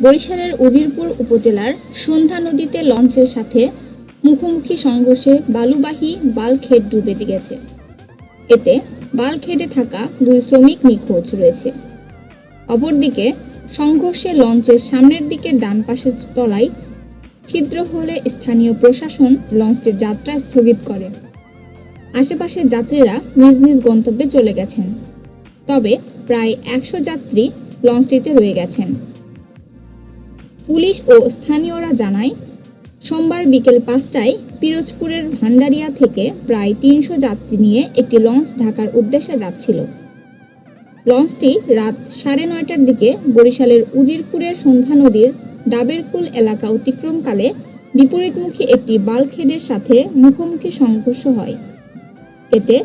বরিশালের উজিরপুর উপজেলার সন্ধ্যা নদীতে লঞ্চের সাথে মুখোমুখি সংঘর্ষে বালুবাহী বালখেট ডুবে গেছে। এতে বালখেটে থাকা দুই শ্রমিক নিখোঁজ রয়েছে। অপরদিকে সংঘর্ষে লঞ্চের সামনের দিকে ডান পাশের তলায় ছিদ্র হলে স্থানীয় প্রশাসন লঞ্চটির যাত্রা স্থগিত করে। আশেপাশের যাত্রীরা নিজ নিজ গন্তব্যে চলে গেছেন। তবে প্রায় একশো যাত্রী লঞ্চটিতে রয়ে গেছেন। পুলিশ ও স্থানীয়রা জানায়, সোমবার বিকেল পাঁচটায় পিরোজপুরের ভান্ডারিয়া থেকে প্রায় তিনশো যাত্রী নিয়ে একটি লঞ্চ ঢাকার উদ্দেশ্যে যাচ্ছিল। লঞ্চটি রাত সাড়ে নয়টার দিকে বরিশালের উজিরপুরের সন্ধ্যা নদীর ডাবেরকুল এলাকা অতিক্রমকালে বিপরীতমুখী একটি বালখেডের সাথে মুখোমুখি সংঘর্ষ হয়। এতে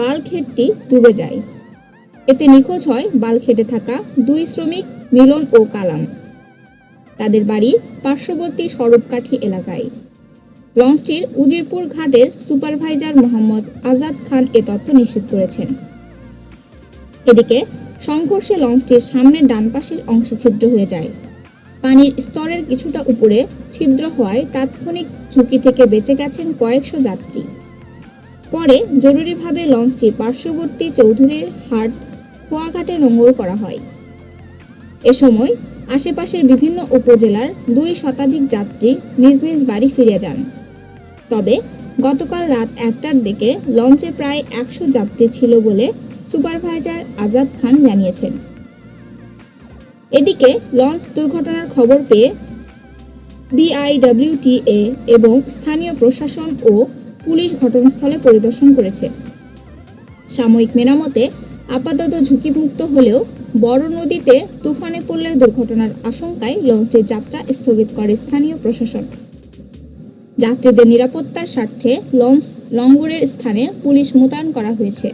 বালখেডটি ডুবে যায়। এতে নিখোঁজ হয় বালখেডে থাকা দুই শ্রমিক মিলন ও কালাম। তাদের বাড়ি পার্শ্ববর্তী সরবকাঠি এলাকায়। লঞ্চটির উজিরপুর ঘাটের সুপারভাইজার মোহাম্মদ আজাদ খান এ তথ্য নিশ্চিত করেছেন। এদিকে সংঘর্ষে লঞ্চটির সামনের ডান পাশের অংশ ছিদ্র হয়ে যায়। পানির স্তরের কিছুটা উপরে ছিদ্র হওয়ায় তাৎক্ষণিক ঝুঁকি থেকে বেঁচে গেছেন কয়েকশো যাত্রী। পরে জরুরিভাবে লঞ্চটি পার্শ্ববর্তী চৌধুরীর হাট, কুয়াঘাটে নোঙর করা হয়। এ সময় আশেপাশের বিভিন্ন উপজেলার দুই শতাধিক যাত্রী নিজ নিজ বাড়ি ফিরে যান। তবে গতকাল রাত একটার দিকে লঞ্চে প্রায় একশো যাত্রী ছিল বলে সুপারভাইজার আজাদ খান জানিয়েছেন। এদিকে লঞ্চ দুর্ঘটনার খবর পেয়ে বিআইডব্লিউটিএ এবং স্থানীয় প্রশাসন ও পুলিশ ঘটনাস্থলে পরিদর্শন করেছে। সাময়িক মেরামতে আপাতত ঝুঁকিমুক্ত হলেও বড় নদীতে তুফানে পড়লে দুর্ঘটনার আশঙ্কায় লঞ্চটির যাত্রা স্থগিত করে স্থানীয় প্রশাসন। যাত্রীদের নিরাপত্তার স্বার্থে লঞ্চ, লঙ্গরের স্থানে পুলিশ মোতায়েন করা হয়েছে।